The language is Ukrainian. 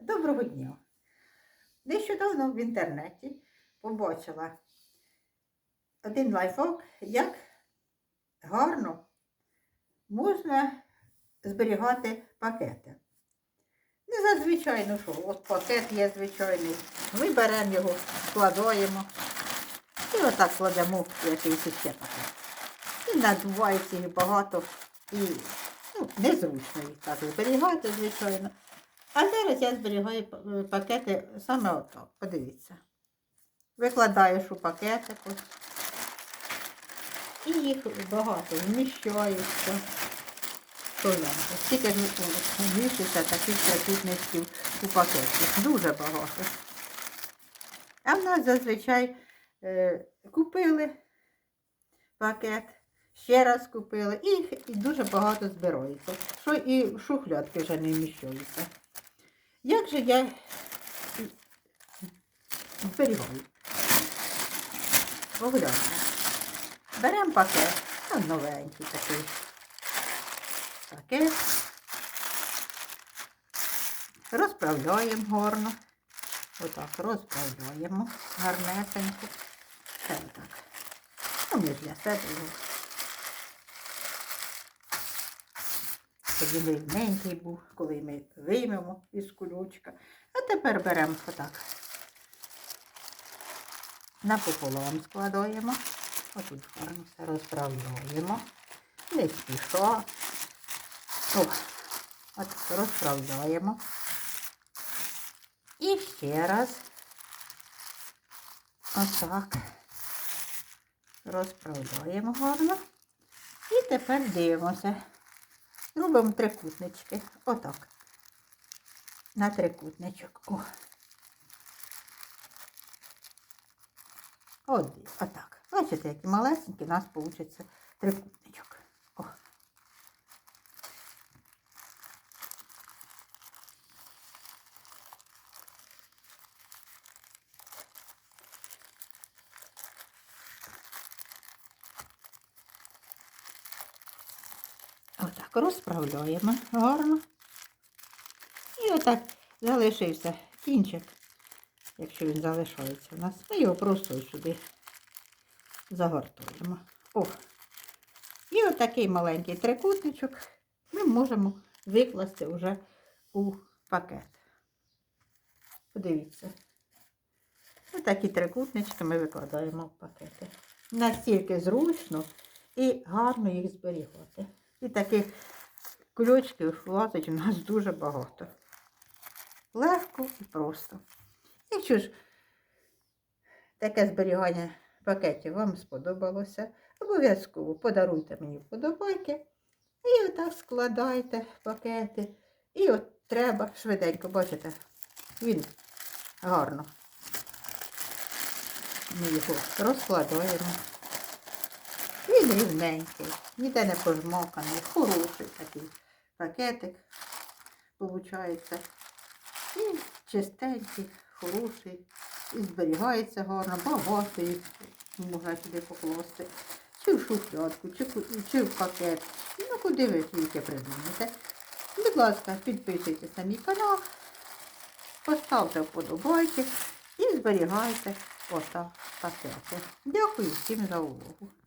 Доброго дня! Нещодавно в інтернеті побачила один лайфхак, як гарно можна зберігати пакети. Не зазвичай, ну що, от пакет є звичайний. Ми беремо його, складаємо і отак кладемо якийсь ще пакет. І надувається їх багато і ну, незручно їх так зберігати, звичайно. А зараз я зберігаю е, пакети саме отак. Подивіться. Викладаєш у пакетик. І їх багато вміщається. Погляньте, скільки ж таких трикутничків у пакеті. Дуже багато. А в нас зазвичай е, купили пакет, ще раз купили, і, і дуже багато збирається. Що і в шухлядки вже не вміщуються. Як же я зберігаю? Погляньте. Беремо пакет, ну, новенький такий пакет. Розправляємо гарно. Отак розправляємо гарнесенько. Це отак. Ну, ми для себе Щоб він рівненький був, коли ми виймемо із кулючка. А тепер беремо отак. Напополам складаємо. Отут гарно все розправляємо. Не спіша. От розправляємо. І ще раз. Отак. Розправляємо гарно. І тепер дивимося. Робимо трикутнички. Отак. На трикутничок. От, отак. Бачите, які малесенькі у нас вийде трикутничок. О. Отак розправляємо гарно. І отак залишився кінчик, якщо він залишається у нас. Ми його просто сюди загортуємо. О! І отакий маленький трикутничок ми можемо викласти вже у пакет. Подивіться. Отакі трикутнички ми викладаємо в пакети. Настільки зручно і гарно їх зберігати. І таких ключків влазить у нас дуже багато. Легко і просто. Якщо ж таке зберігання пакетів вам сподобалося, обов'язково подаруйте мені вподобайки. І отак складайте пакети. І от треба швиденько, бачите, він гарно. Ми його розкладаємо. Він рівненький, ніде не пожмоканий, хороший такий пакетик виходить. І чистенький, хороший, і зберігається гарно, багато можна сюди покласти. Чи в шухлядку, чи, чи в пакет. Ну, куди ви тільки придумаєте. Будь ласка, підписуйтесь на мій канал, поставте вподобайки і зберігайте отак пакети. Дякую всім за увагу.